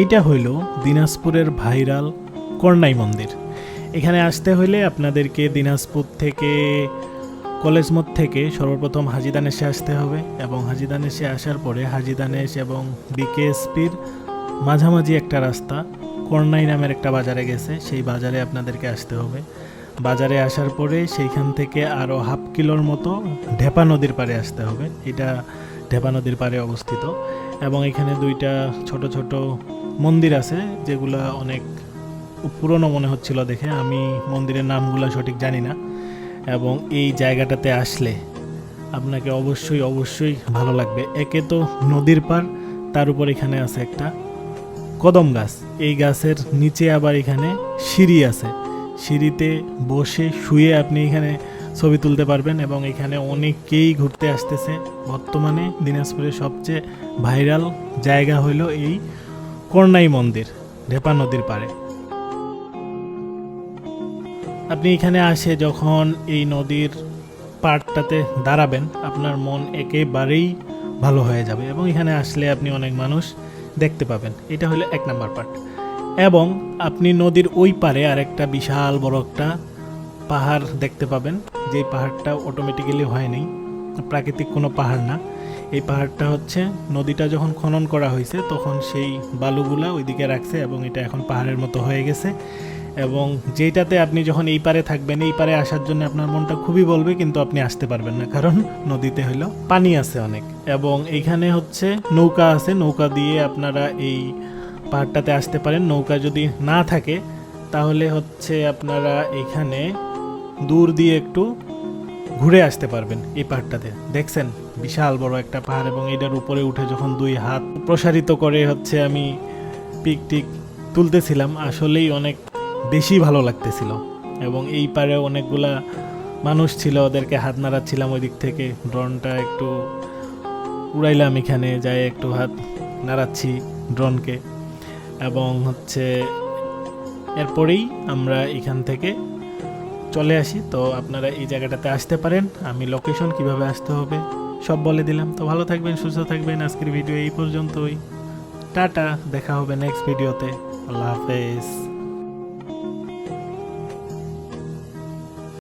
এইটা হইল দিনাজপুরের ভাইরাল করনাই মন্দির। এখানে আসতে হইলে আপনাদেরকে দিনাজপুর থেকে, কলেজ মোড় থেকে সর্বপ্রথম হাজিদানেশে আসতে হবে এবং হাজিদানেশে আসার পরে হাজিদানেশ এবং বিকেএসপির মাঝামাঝি একটা রাস্তা করনাই নামের একটা বাজারে গেছে, সেই বাজারে আপনাদেরকে আসতে হবে। বাজারে আসার পরে সেইখান থেকে আরও হাফ কিলোর মতো ঢেপা নদীর পাড়ে আসতে হবে। এটা ঢেপা নদীর পাড়ে অবস্থিত এবং এখানে দুইটা ছোট ছোট মন্দির আছে যেগুলা অনেক পুরনো মনে হচ্ছিল দেখে। আমি মন্দিরের নামগুলো সঠিক জানি না। এবং এই জায়গাটাতে আসলে আপনাকে অবশ্যই অবশ্যই ভালো লাগবে। একে তো নদীর পার তার উপর এখানে আছে একটা কদম গাছ। এই গাছের নিচে আবার এখানে সিঁড়ি আছে। সিঁড়িতে বসে শুয়ে আপনি এখানে ছবি তুলতে পারবেন এবং এখানে অনেকেই ঘুরতে আসতেছে। বর্তমানে দিনাজপুরের সবচেয়ে ভাইরাল জায়গা হলো এই করনাই মন্দির, ঢেপা নদীর পাড়ে। আপনি এখানে আসে যখন এই নদীর পাড়টাতে দাঁড়াবেন, আপনার মন একেবারেই ভালো হয়ে যাবে এবং এখানে আসলে আপনি অনেক মানুষ দেখতে পাবেন। এটা হলো এক নাম্বার পার্ট। এবং আপনি নদীর ওই পারে আরেকটা বিশাল বড় একটা পাহাড় দেখতে পাবেন। যে পাহাড়টা অটোমেটিক্যালি হয়নি, প্রাকৃতিক কোনো পাহাড় না। এই পাহাড়টা হচ্ছে, নদীটা যখন খনন করা হয়েছে, তখন সেই বালুগুলা ওইদিকে রাখছে এবং এটা এখন পাহাড়ের মতো হয়ে গেছে। এবং যেটাতে আপনি যখন এই পারে থাকবেন, এই পারে আসার জন্য আপনার মনটা খুবই বলবে, কিন্তু আপনি আসতে পারবেন না, কারণ নদীতে হলো পানি আছে অনেক। এবং এইখানে হচ্ছে নৌকা আছে, নৌকা দিয়ে আপনারা এই পাহাড়টাতে আসতে পারেন। নৌকা যদি না থাকে, তাহলে হচ্ছে আপনারা এখানে দূর দিয়ে একটু ঘুরে আসতে পারবেন এই পাহাড়টাতে। দেখছেন? বিশাল বড় একটা পাহাড় এবং এটার উপরে উঠে যখন দুই হাত প্রসারিত করে হচ্ছে আমি পিক টিক তুলতেছিলাম, আসলেই অনেক বেশি ভালো লাগতেছিল। এবং এই পারে অনেকগুলা মানুষ ছিল, ওদেরকে হাত নাড়াচ্ছিলাম ওই দিক থেকে। ড্রোনটা একটু উড়াইলাম এখানে, যাই একটু হাত নাড়াচ্ছি ড্রোনকে। এবং হচ্ছে এরপরেই আমরা এখান থেকে চলে আসি, তো আপনারা এই জায়গাটাতে আসতে পারেন। আমি লোকেশন কীভাবে আসতে হবে সব বলে দিলাম। তো ভালো থাকবেন, সুস্থ থাকবেন। আজকের ভিডিও এই পর্যন্তই। টাটা, দেখা হবে নেক্সট ভিডিওতে আল্লাহ হাফেজ।